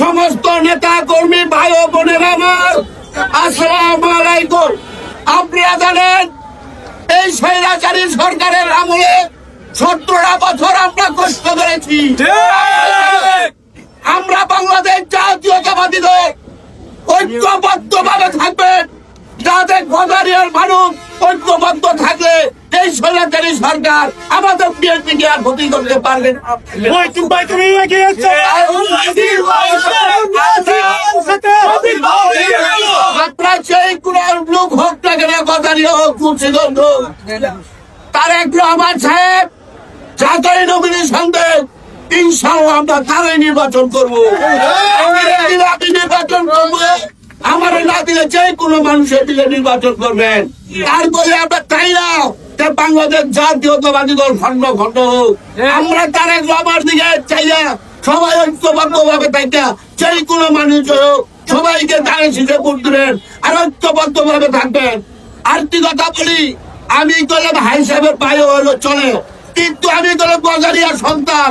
সমস্ত নেতা কর্মী ভাই ও বোনেরা আমার আসসালাম আলাইকুম। আপনারা জানেন এই স্বৈরাচারী সরকারের আমলে সতেরোটা বছর আমরা কষ্ট করেছি। আমরা বাংলাদেশ জাতীয়তাবাদী দল ঐক্যবদ্ধ ভাবে থাকবেন যাতে গদারিয়ার মানুষ ঐক্যবদ্ধ থাকলে এই স্বৈরাচারী সরকার আমাদের বিএনপিকে আর ক্ষতি করতে পারবে না। আপনার সেই কোন লোক হোক না কেন গদারি হোক মুন্সিগঞ্জ হোক তারেক রহমান সাহেব যাদের নমিনেশন দেন ইনশাল্লাহ আমরা তারাই নির্বাচন করব। নির্বাচন করব। আমার না দিলে যে কোনো মানুষের দিলে নির্বাচন করবেন। তারপরে আমরা তাই না বাংলাদেশ জাতীয়তাবাদী দল খন্ড খন্ড হোক। আমরা তারেক রহমান দিকে চাই সবাই ঐক্যবদ্ধ ভাবে তাইটা যে কোনো মানুষ হোক সবাইকে দাঁড়িয়ে শিখে দিবেন আর ঐক্যবদ্ধ ভাবে থাকবেন। আরেকটি কথা বলি আমি করলাম হাই সাহেবের পায়ে হলো, চলে। কিন্তু আমি করলাম গজারিয়ার সন্তান।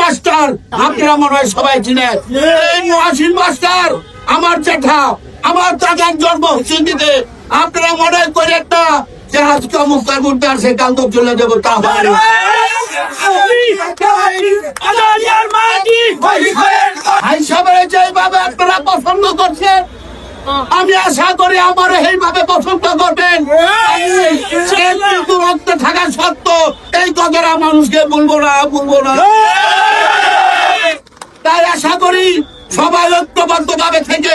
মাস্টার, আপনারা মনে হয় সবাই চিনেন। এই মহাসিন মাস্টার, আমার আমার জন্ম মনে যে আজকে মুক্তার মুক্তি আর সে কাল চলে যাব, তা আমি আশা করি আমার এইভাবে পছন্দ করবেন রক্তে থাকা সত্ত্বেও এই! কথাটা মানুষকে বলব না বলব না তাই আশা করি সবাই ঐক্যবদ্ধ ভাবে থেকে